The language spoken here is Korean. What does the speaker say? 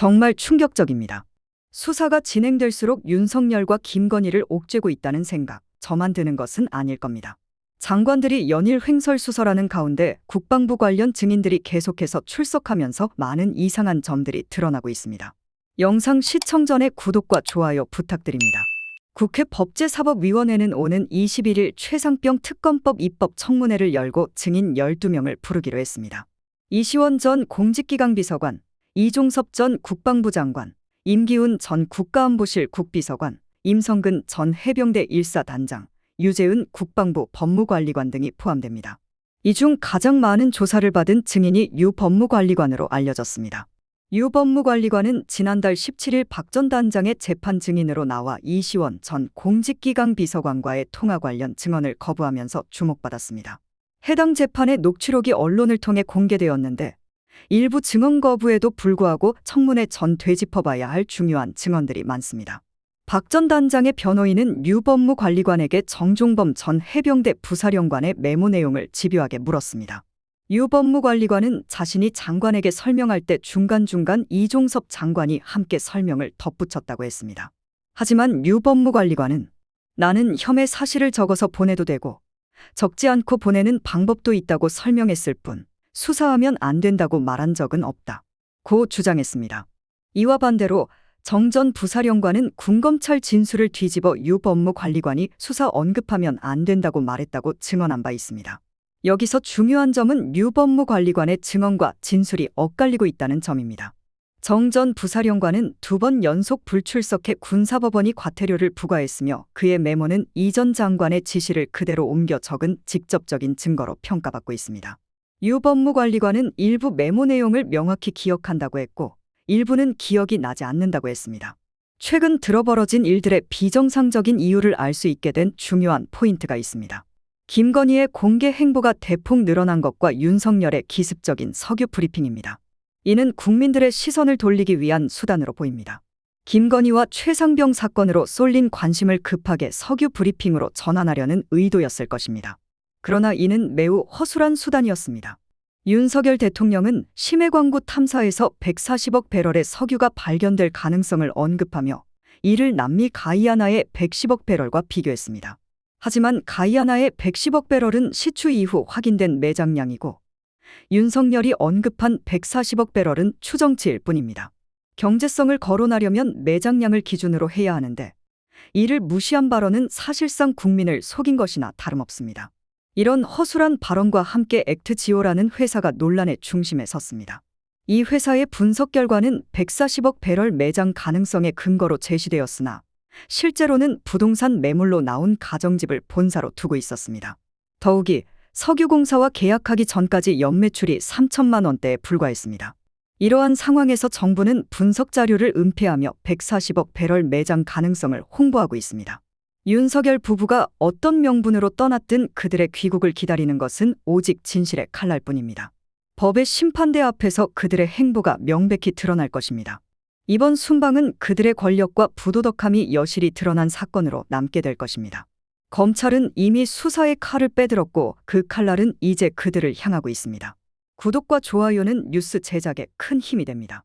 정말 충격적입니다. 수사가 진행될수록 윤석열과 김건희를 옥죄고 있다는 생각, 저만 드는 것은 아닐 겁니다. 장관들이 연일 횡설수설하는 가운데 국방부 관련 증인들이 계속해서 출석하면서 많은 이상한 점들이 드러나고 있습니다. 영상 시청 전에 구독과 좋아요 부탁드립니다. 국회 법제사법위원회는 오는 21일 최상병 특검법 입법 청문회를 열고 증인 12명을 부르기로 했습니다. 이시원 전 공직기강 비서관, 이종섭 전 국방부 장관, 임기훈 전 국가안보실 국비서관, 임성근 전 해병대 1사 단장, 유재은 국방부 법무관리관 등이 포함됩니다. 이 중 가장 많은 조사를 받은 증인이 유 법무관리관으로 알려졌습니다. 유 법무관리관은 지난달 17일 박 전 단장의 재판 증인으로 나와 이시원 전 공직기강 비서관과의 통화 관련 증언을 거부하면서 주목받았습니다. 해당 재판의 녹취록이 언론을 통해 공개되었는데 일부 증언 거부에도 불구하고 청문회 전 되짚어봐야 할 중요한 증언들이 많습니다. 박 전 단장의 변호인은 유 법무 관리관에게 정종범 전 해병대 부사령관의 메모 내용을 집요하게 물었습니다. 유 법무 관리관은 자신이 장관에게 설명할 때 중간중간 이종섭 장관이 함께 설명을 덧붙였다고 했습니다. 하지만 유 법무 관리관은 나는 혐의 사실을 적어서 보내도 되고 적지 않고 보내는 방법도 있다고 설명했을 뿐 수사하면 안 된다고 말한 적은 없다. 고 주장했습니다. 이와 반대로 정전 부사령관은 군검찰 진술을 뒤집어 유 법무 관리관이 수사 언급하면 안 된다고 말했다고 증언한 바 있습니다. 여기서 중요한 점은 유 법무 관리관의 증언과 진술이 엇갈리고 있다는 점입니다. 정전 부사령관은 두 번 연속 불출석해 군사법원이 과태료를 부과했으며 그의 메모는 이전 장관의 지시를 그대로 옮겨 적은 직접적인 증거로 평가받고 있습니다. 유 법무관리관은 일부 메모 내용을 명확히 기억한다고 했고 일부는 기억이 나지 않는다고 했습니다. 최근 들어 벌어진 일들의 비정상적인 이유를 알 수 있게 된 중요한 포인트가 있습니다. 김건희의 공개 행보가 대폭 늘어난 것과 윤석열의 기습적인 석유 브리핑입니다. 이는 국민들의 시선을 돌리기 위한 수단으로 보입니다. 김건희와 최상병 사건으로 쏠린 관심을 급하게 석유 브리핑으로 전환하려는 의도였을 것입니다. 그러나 이는 매우 허술한 수단이었습니다. 윤석열 대통령은 심해 광구 탐사에서 140억 배럴의 석유가 발견될 가능성을 언급하며 이를 남미 가이아나의 110억 배럴과 비교했습니다. 하지만 가이아나의 110억 배럴은 시추 이후 확인된 매장량이고 윤석열이 언급한 140억 배럴은 추정치일 뿐입니다. 경제성을 거론하려면 매장량을 기준으로 해야 하는데 이를 무시한 발언은 사실상 국민을 속인 것이나 다름없습니다. 이런 허술한 발언과 함께 액트지오라는 회사가 논란의 중심에 섰습니다. 이 회사의 분석 결과는 140억 배럴 매장 가능성의 근거로 제시되었으나 실제로는 부동산 매물로 나온 가정집을 본사로 두고 있었습니다. 더욱이 석유공사와 계약하기 전까지 연매출이 3천만 원대에 불과했습니다. 이러한 상황에서 정부는 분석 자료를 은폐하며 140억 배럴 매장 가능성을 홍보하고 있습니다. 윤석열 부부가 어떤 명분으로 떠났든 그들의 귀국을 기다리는 것은 오직 진실의 칼날 뿐입니다. 법의 심판대 앞에서 그들의 행보가 명백히 드러날 것입니다. 이번 순방은 그들의 권력과 부도덕함이 여실히 드러난 사건으로 남게 될 것입니다. 검찰은 이미 수사의 칼을 빼들었고 그 칼날은 이제 그들을 향하고 있습니다. 구독과 좋아요는 뉴스 제작에 큰 힘이 됩니다.